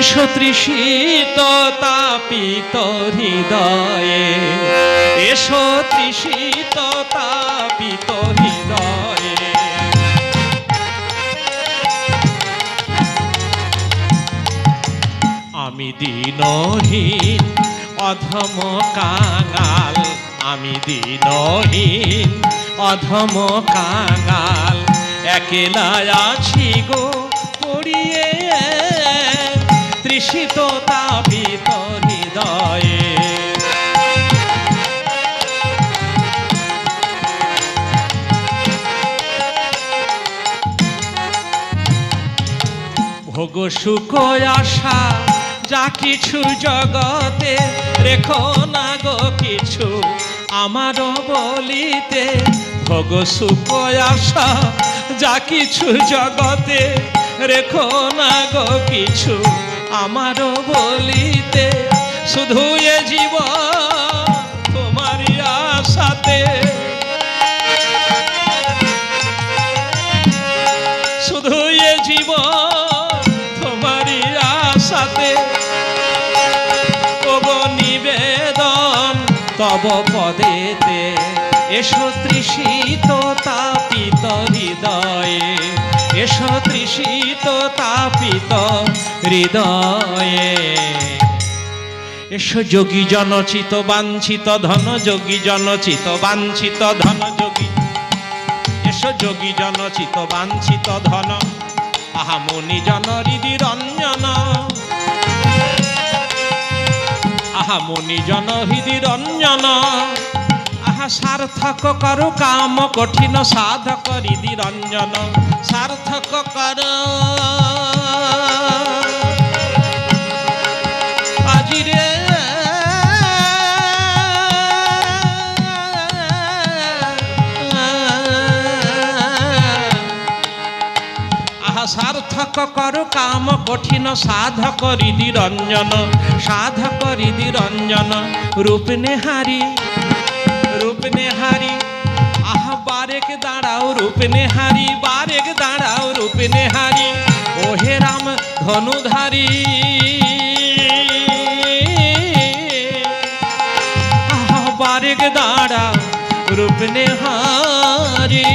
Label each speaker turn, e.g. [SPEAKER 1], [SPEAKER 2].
[SPEAKER 1] এসো তৃষিত তাপিত হৃদয়ে। এসো তৃষিত তাপিত হৃদয়ে। আমি দিনহীন, অধম কাঙাল। আমি দিনহীন, অধম কাঙাল। একেলা আছি গো, পড়িয়ে তৃষিত তাপিত হৃদয়ে। ভোগ, সুখ, আশা, যা কিছু জগতে রেখো না গো কিছু। আমারও বলিতে ভোগ, সুখ, আশা, যা কিছু জগতে রেখো না গো কিছু। আমারও বলিতে, শুধু এ জীব তোমারই আশাতে। শুধু এ জীবন তোমারই আশাতে। তব নিবেদন তব পদেতে। এসো তৃষিত তাপিত হৃদয়ে। এসো তৃষিত তাপিত হৃদয়ে। এসো যোগী জনচিত বাঞ্ছিত ধন যোগী জনচিত বাঞ্ছিত ধন যোগী। এসো যোগী জনচিত বাঞ্ছিত ধন। আহা মুনি জন হৃদি রঞ্জন। আহা মুনি জন হৃদি রঞ্জন। আহা সার্থক করু কাম কঠিন সাধক হৃদি রঞ্জন। সার্থক কর। আজিরে সার্থক কর কাম কঠিন, সাধক হৃদি রঞ্জন, সাধক হৃদি রঞ্জন, রূপ নেহারি রূপ নেহারি। আহা, বারেক দাঁড়াও, রূপ নেহারি বারেক ধনুধারী। বারেক দাঁড়া রূপ নেহারি।